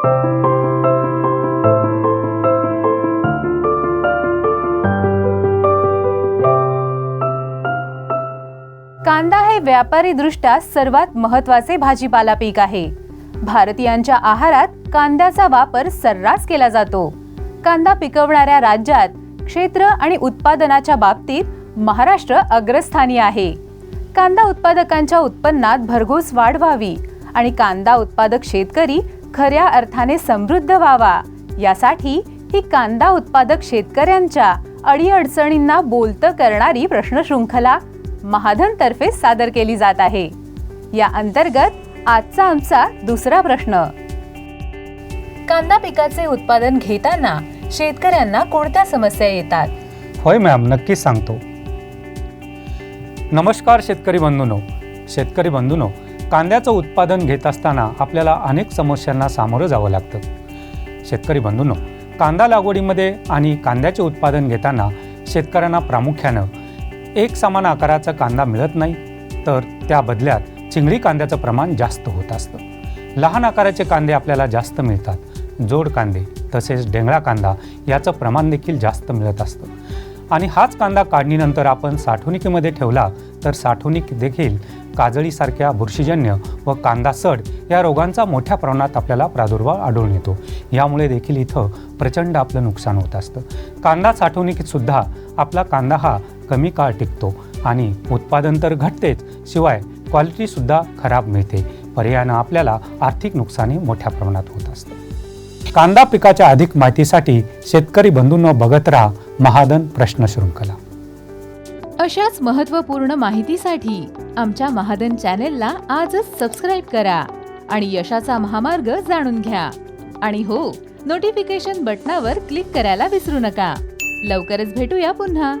कांदा हे व्यापारी दृष्ट्या सर्वात महत्त्वाचे भाजीपाला पीक आहे. भारतीयांच्या आहारात कांद्याचा वापर सर्रास केला जातो. कांदा पिकवणाऱ्या राज्यात क्षेत्र आणि उत्पादनाच्या बाबतीत महाराष्ट्र अग्रस्थानी आहे. कांदा उत्पादकांच्या उत्पन्नात भरघोस वाढ व्हावी आणि कांदा उत्पादक शेतकरी खऱ्या अर्थाने समृद्ध व्हावा. यासाठी ही कांदा उत्पादक शेतकऱ्यांच्या अडीअडचणींना बोलतं करणारी प्रश्नशृंखला महाधनतर्फे सादर केली जात आहे. या अंतर्गत आजचा आमचा दुसरा प्रश्न. कांदा पिकाचे उत्पादन घेताना शेतकऱ्यांना कोणत्या समस्या येतात? होय मॅम नक्कीच सांगतो. नमस्कार शेतकरी बंधूनो. शेतकरी बंधूनो कांद्याचं उत्पादन घेत असताना आपल्याला अनेक समस्यांना सामोरं जावं लागतं. शेतकरी बंधूंनो कांदा लागवडीमध्ये आणि कांद्याचे उत्पादन घेताना शेतकऱ्यांना प्रामुख्यानं एक समान आकाराचा कांदा मिळत नाही तर त्या बदल्यात चिंगडी कांद्याचं प्रमाण जास्त होत असतं. लहान आकाराचे कांदे आपल्याला जास्त मिळतात. जोड कांदे तसेच डेंगळा कांदा याचं प्रमाण देखील जास्त मिळत असतं. आणि हाच कांदा काढणीनंतर आपण साठवणुकीमध्ये ठेवला तर साठवणूक देखील काजळीसारख्या बुरशीजन्य व कांदा सड या रोगांचा मोठ्या प्रमाणात आपल्याला प्रादुर्भाव आढळून येतो. यामुळे देखील इथं प्रचंड आपलं नुकसान होत असतं. कांदा साठवणुकीतसुद्धा आपला कांदा हा कमी काळ टिकतो आणि उत्पादन तर घटतेच शिवाय क्वालिटीसुद्धा खराब मिळते. पर्यायानं आपल्याला आर्थिक नुकसानही मोठ्या प्रमाणात होत असतं. कांदा पिकाच्या अधिक माहितीसाठी शेतकरी बंधूंनो बघत राहा महादन प्रश्न शृंखला. अशाच महत्त्वपूर्ण माहितीसाठी आमच्या महादन चॅनेलला आजच सबस्क्राईब करा आणि यशाचा महामार्ग जाणून घ्या. आणि हो नोटिफिकेशन बटणावर क्लिक करायला विसरू नका. लवकरच भेटूया पुन्हा.